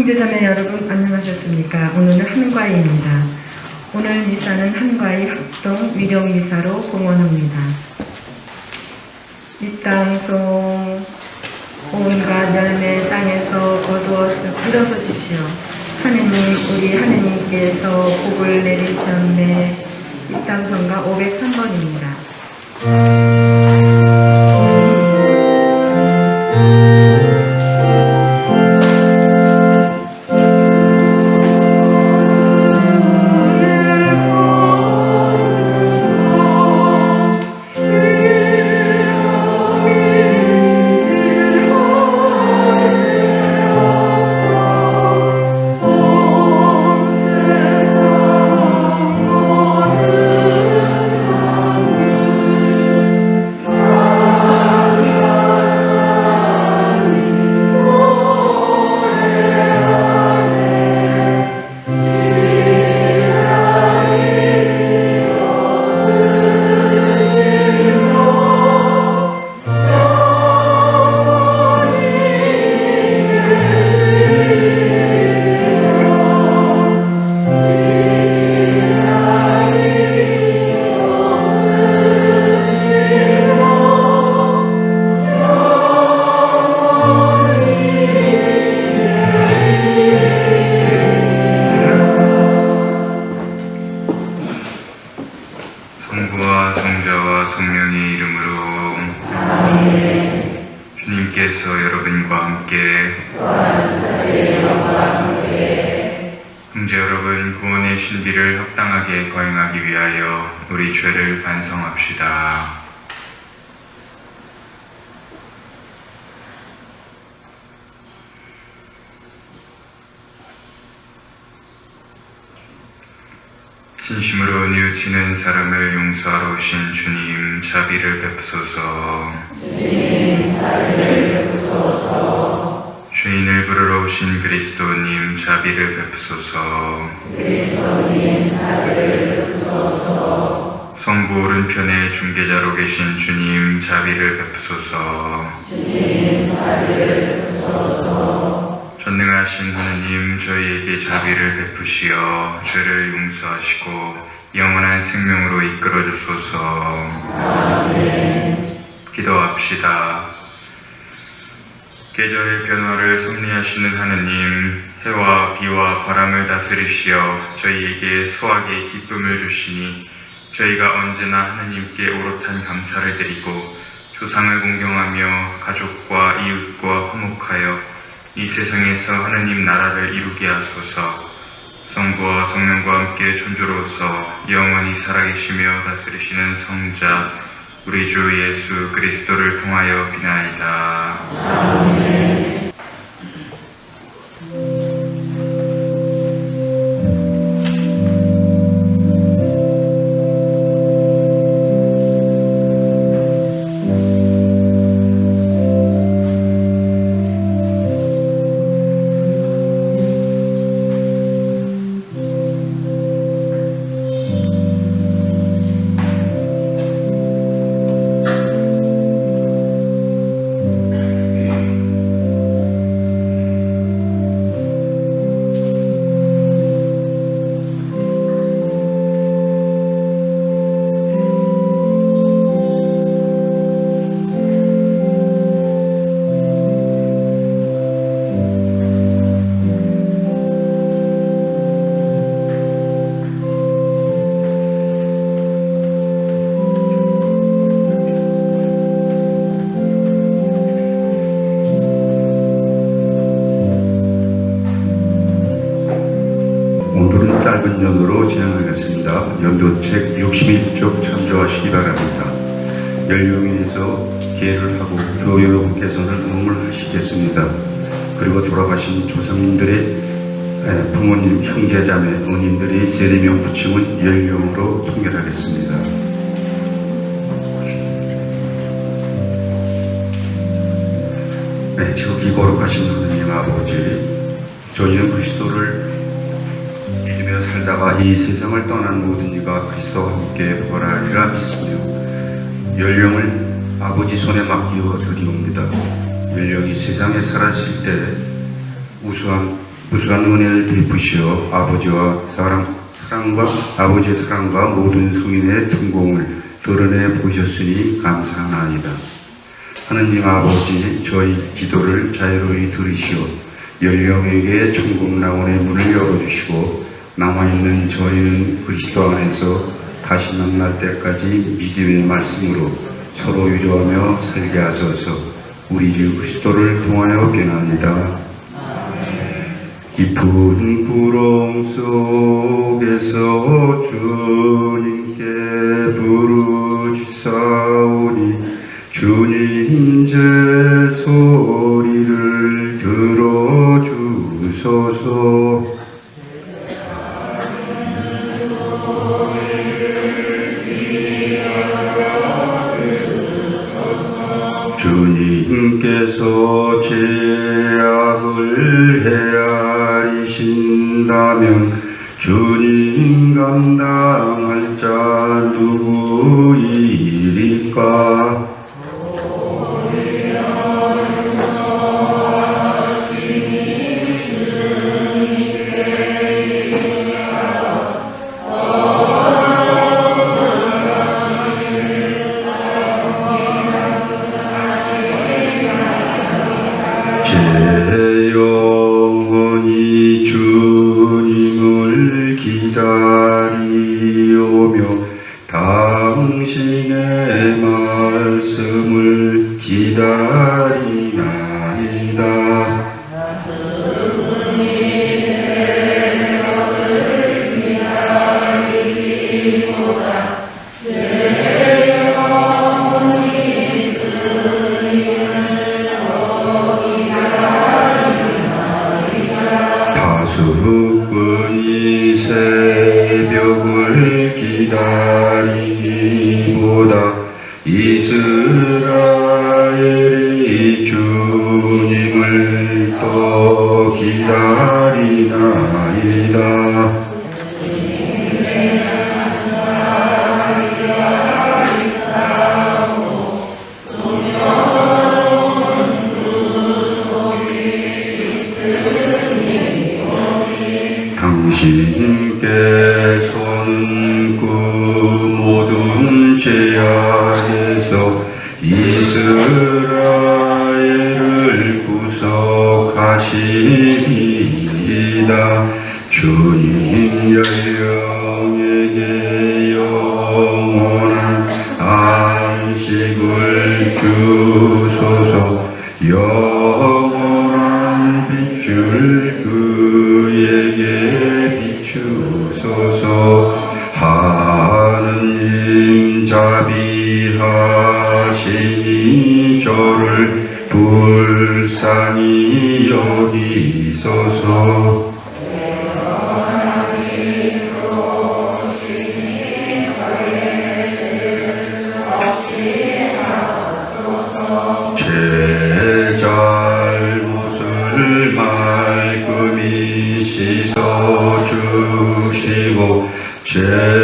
형제자매 여러분 안녕하셨습니까? 오늘은 한과입니다. 오늘 미사는 한과의 합동 위령 미사로 공헌합니다. 이 땅송 온갖 열매 땅에서 거두었음 일어서십시오. 하느님 우리 하느님께서 복을 내리셨네. 이 땅성가 503번입니다. 위하여 우리 죄를 반성합시다. 진심으로 뉘우치는 사람을 용서하러 오신 주님 자비를 베푸소서 주 인을 부르러 오신 그리스도님 자비를 베푸소서 성부 오른편에 중계자로 계신 주님 자비를 베푸소서 전능하신 하느님 저희에게 자비를 베푸시어 죄를 용서하시고 영원한 생명으로 이끌어 주소서. 기도합시다. 계절의 변화를 섭리하시는 하느님, 해와 비와 바람을 다스리시어 저희에게 수확의 기쁨을 주시니 저희가 언제나 하느님께 오롯한 감사를 드리고 조상을 공경하며 가족과 이웃과 화목하여 이 세상에서 하느님 나라를 이루게 하소서. 성부와 성령과 함께 존재로서 영원히 살아계시며 다스리시는 성자 우리 주 예수 그리스도를 통하여 비나이다. 아멘. 2023년으로 진행하겠습니다. 연도책 61쪽 참조하시기 바랍니다. 연령에서 기회를 하고 교육께서는 응물하시겠습니다. 그리고 돌아가신 조상님들의 부모님, 형제자매, 어님들이 세대명 붙임은 연령으로 통일하겠습니다. 네, 지극히 거룩하신 하나님 아버지 저희는 그리스도를 믿으며 살다가 이 세상을 떠난 모든 이가 그리스도와 함께 벌하리라 믿으며 연령을 아버지 손에 맡기어 드리옵니다. 연령이 세상에 살아실 때 우수한 무수한 은혜를 베푸시어 아버지와 사랑, 사랑과 아버지의 사랑과 모든 성인의 통공을 드러내 보셨으니 감사하나이다. 하느님 아버지 저희 기도를 자유로이 들으시어 열령에게 천국 나원의 문을 열어주시고 남아있는 저희는 그리스도 안에서 다시 만날 때까지 믿음의 말씀으로 서로 위로하며 살게 하소서 우리 주 그리스도를 통하여 깨납니다. 깊은 구름 속에서 주님께 부르짖사오니 주님 제 소리를 들어주소서 주님께서 죄악을 헤아리신다면 주님 감당 모든 죄악에서 이스라엘을 구속하시리이다. 주님 열 불쌍히 여기소서 제 잘못을 말끔히 씻어 주시고 제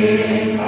오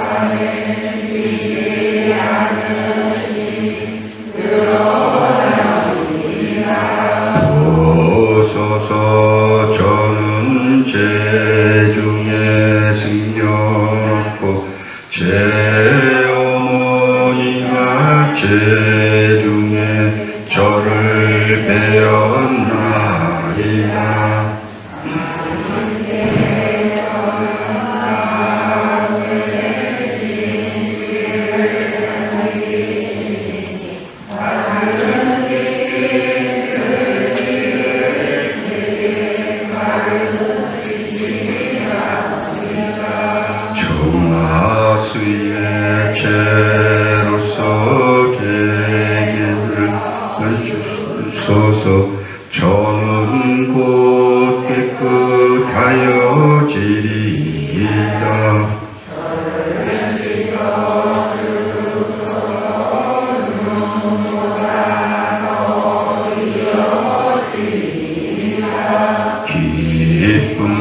Deep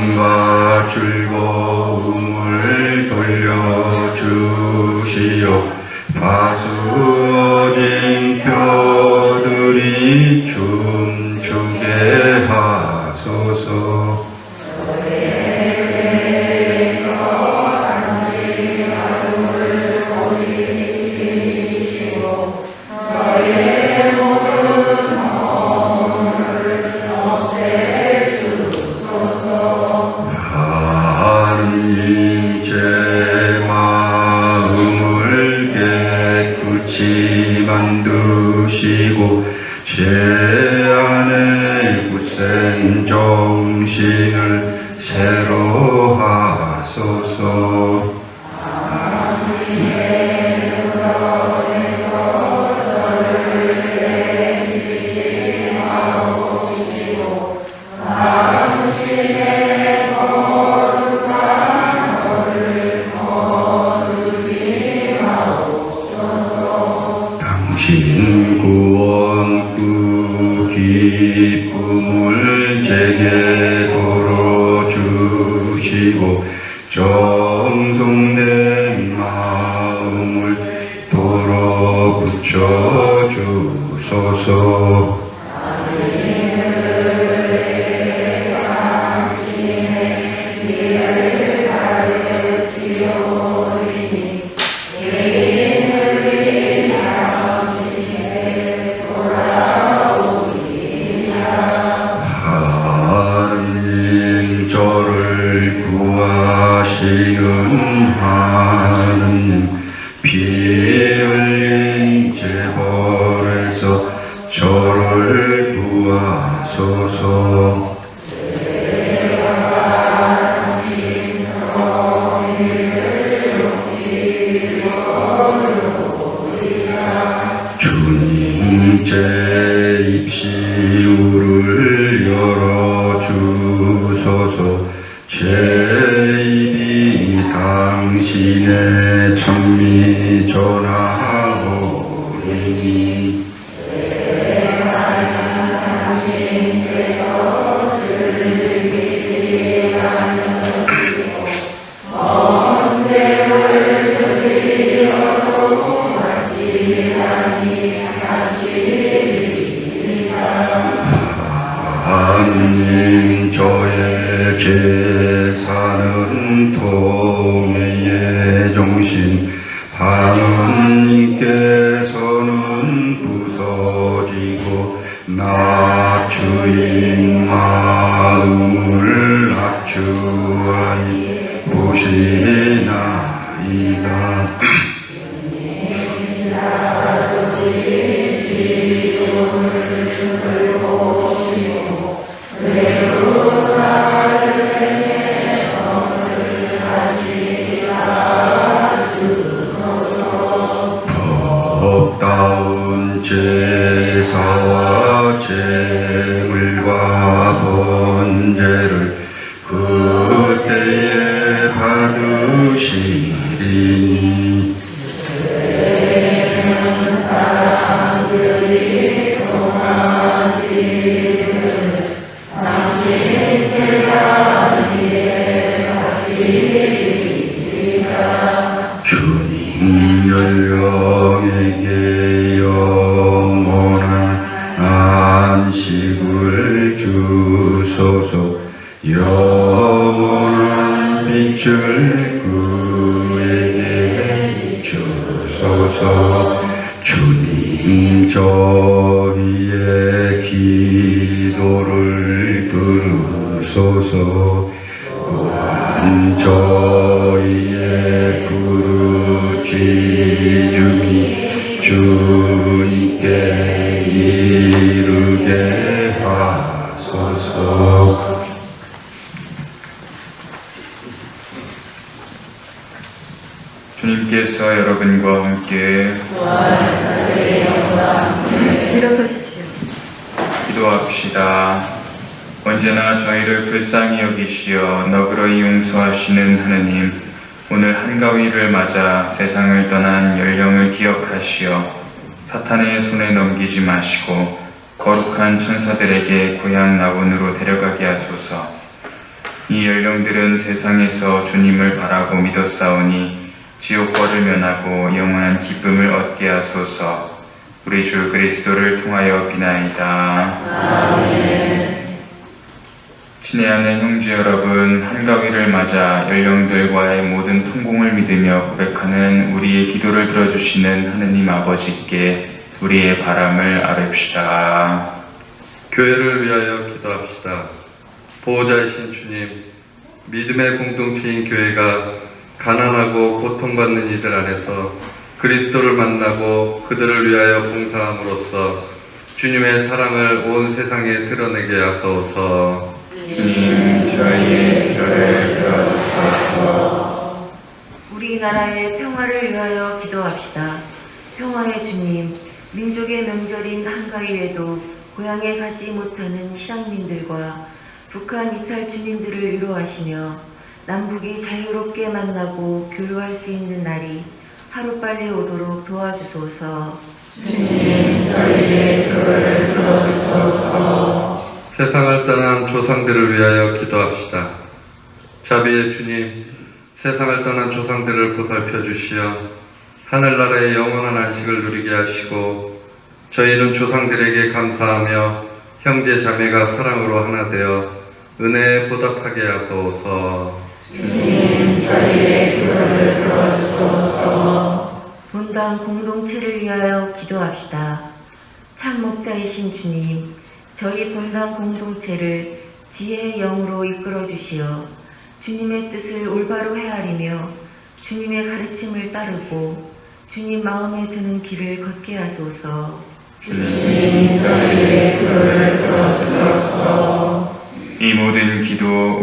진구원 구 그 기쁨을 제게 걸어주시고 저 high. 지내 정미 조나 Church. 여러분과 함께 일어서십시오. 기도합시다. 언제나 저희를 불쌍히 여기시어 너그러이 용서하시는 하느님, 오늘 한가위를 맞아 세상을 떠난 연령을 기억하시어 사탄의 손에 넘기지 마시고 거룩한 천사들에게 고향 나원으로 데려가게 하소서. 이 연령들은 세상에서 주님을 바라고 믿었사오니 지옥 벌을 면하고 영원한 기쁨을 얻게 하소서. 우리 주 그리스도를 통하여 비나이다. 친애하는 형제 여러분, 한가위를 맞아 연령들과의 모든 통공을 믿으며 고백하는 우리의 기도를 들어주시는 하느님 아버지께 우리의 바람을 아뢰읍시다. 교회를 위하여 기도합시다. 보호자이신 주님, 믿음의 공동체인 교회가 가난하고 고통받는 이들 안에서 그리스도를 만나고 그들을 위하여 봉사함으로써 주님의 사랑을 온 세상에 드러내게 하소서. 주님, 저희의 기도를 들어주소서. 우리나라의 평화를 위하여 기도합시다. 평화의 주님, 민족의 명절인 한가위에도 고향에 가지 못하는 시장민들과 북한 이탈 주민들을 위로하시며 남북이 자유롭게 만나고 교류할 수 있는 날이 하루빨리 오도록 도와주소서. 세상을 떠난 조상들을 위하여 기도합시다. 자비의 주님, 세상을 떠난 조상들을 보살펴 주시어 하늘나라의 영원한 안식을 누리게 하시고 저희는 조상들에게 감사하며 형제 자매가 사랑으로 하나 되어 은혜에 보답하게 하소서. 본당 공동체를 위하여 기도합시다. 참 목자이신 주님, 저희 본당 공동체를 지혜의 영으로 이끌어 주시어 주님의 뜻을 올바로 헤아리며 주님의 가르침을 따르고 주님 마음에 드는 길을 걷게 하소서. 이모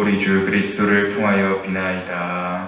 우리 주 그리스도를 통하여 비나이다.